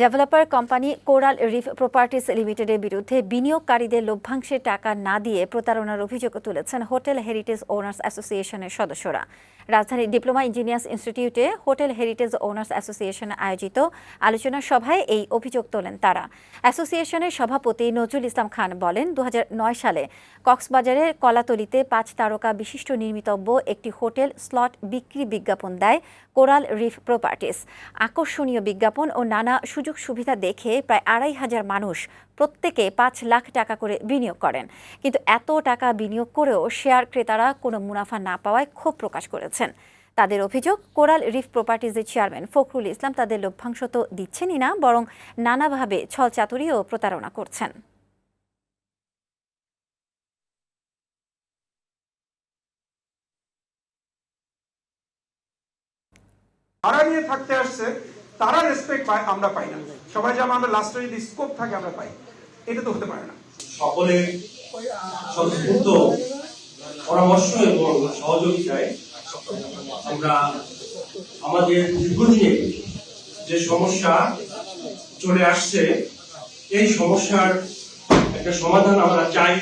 Developer company coral reef properties লিমিটেডের বিরুদ্ধে বিনিয়োগকারীদের লভ্যাংশের টাকা না দিয়ে প্রতারণার অভিযোগ তুলেছেন হোটেল হেরিটেজ ওনার্স অ্যাসোসিয়েশনের সদস্যরা। রাজধানীর ডিপ্লোমা ইঞ্জিনিয়ার্স ইনস্টিটিউটে হোটেল হেরিটেজ ওনার্স অ্যাসোসিয়েশন আয়োজিত আলোচনা সভায় এই অভিযোগ তোলেন তারা। অ্যাসোসিয়েশনের সভাপতি নজরুল ইসলাম খান বলেন দু হাজার নয় সালে কক্সবাজারের কলাতলিতে পাঁচ তারকা বিশিষ্ট নির্মিতব্য একটি হোটেল স্লট বিক্রি বিজ্ঞাপন দেয় কোরাল রিফ প্রপার্টিস। আকর্ষণীয় বিজ্ঞাপন ও নানা সুযোগ সুবিধা দেখে প্রায় আড়াই হাজার মানুষ প্রত্যেকে পাঁচ লাখ টাকা করে বিনিয়োগ করেন। কিন্তু এত টাকা বিনিয়োগ করেও শেয়ার ক্রেতারা কোনো মুনাফা না পাওয়ায় ক্ষোভ প্রকাশ করেছেন। তাদের অভিযোগ, কোরাল রিফ প্রপার্টিজের চেয়ারম্যান ফখরুল ইসলাম তাদের লভ্যাংশ তো দিচ্ছেনই না, বরং নানাভাবে ছলচাতুরি ও প্রতারণা করছেন। নিয়ে থাকতে আসছে। তারা রেসপেক্ট পায়, আমরা পাই না। সবাই যেমন আমরা লাস্টে যদি স্কোপ থাকে, আমরা পাই। এটা তো হতে পারে না। সকলে স্বতঃস্ফূর্ত পরামর্শ এবং সহযোগিতায় আমরা আমাদের দীর্ঘদিনের যে সমস্যা চলে আসছে, এই সমস্যার একটা সমাধান আমরা চাই।